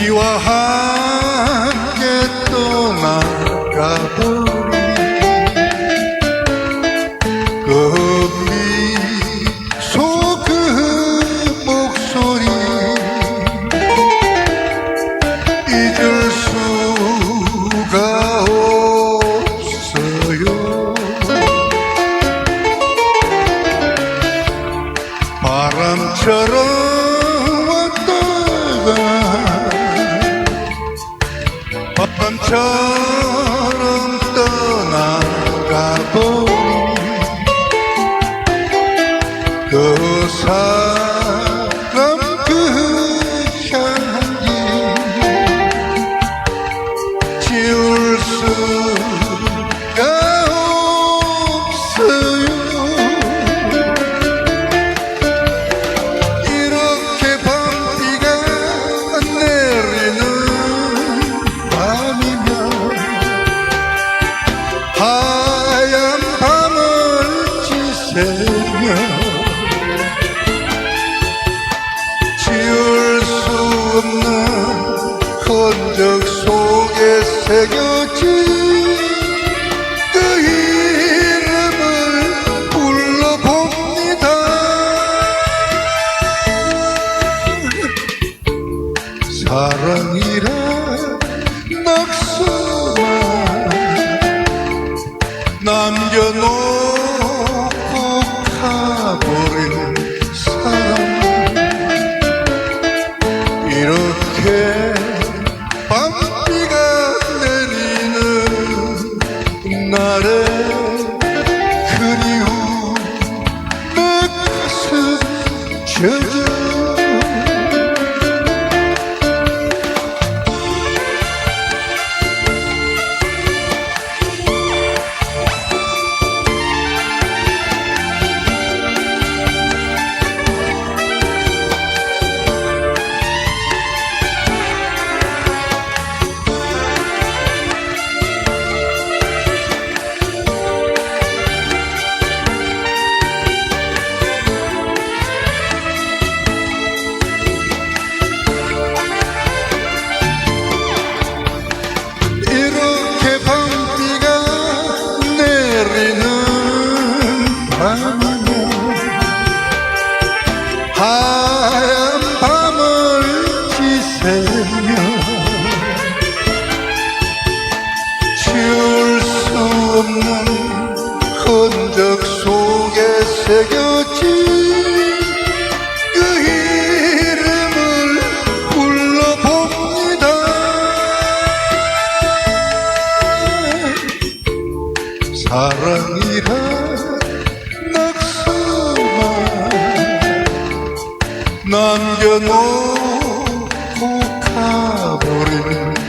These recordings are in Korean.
you are high. 바람처럼 떠나가 버린 그 사람 이라 낙서만 남겨놓고 가버린 사람. 이렇게 밤비가 내리는 날에 그리움 내 가슴 흔적 속에 새겨진 그 이름을 불러봅니다. 사랑이라 낙서만 남겨놓고 가버리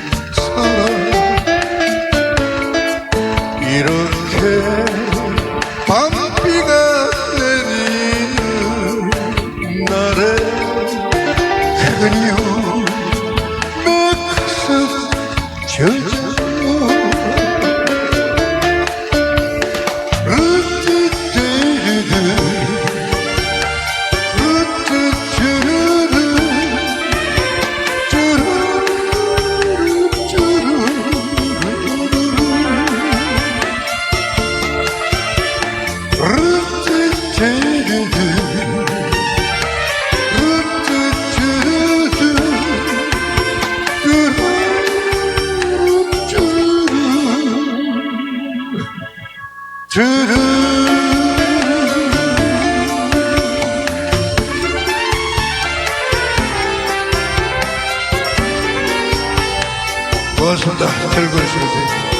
고맙습니다. 즐거우시면 됩니다.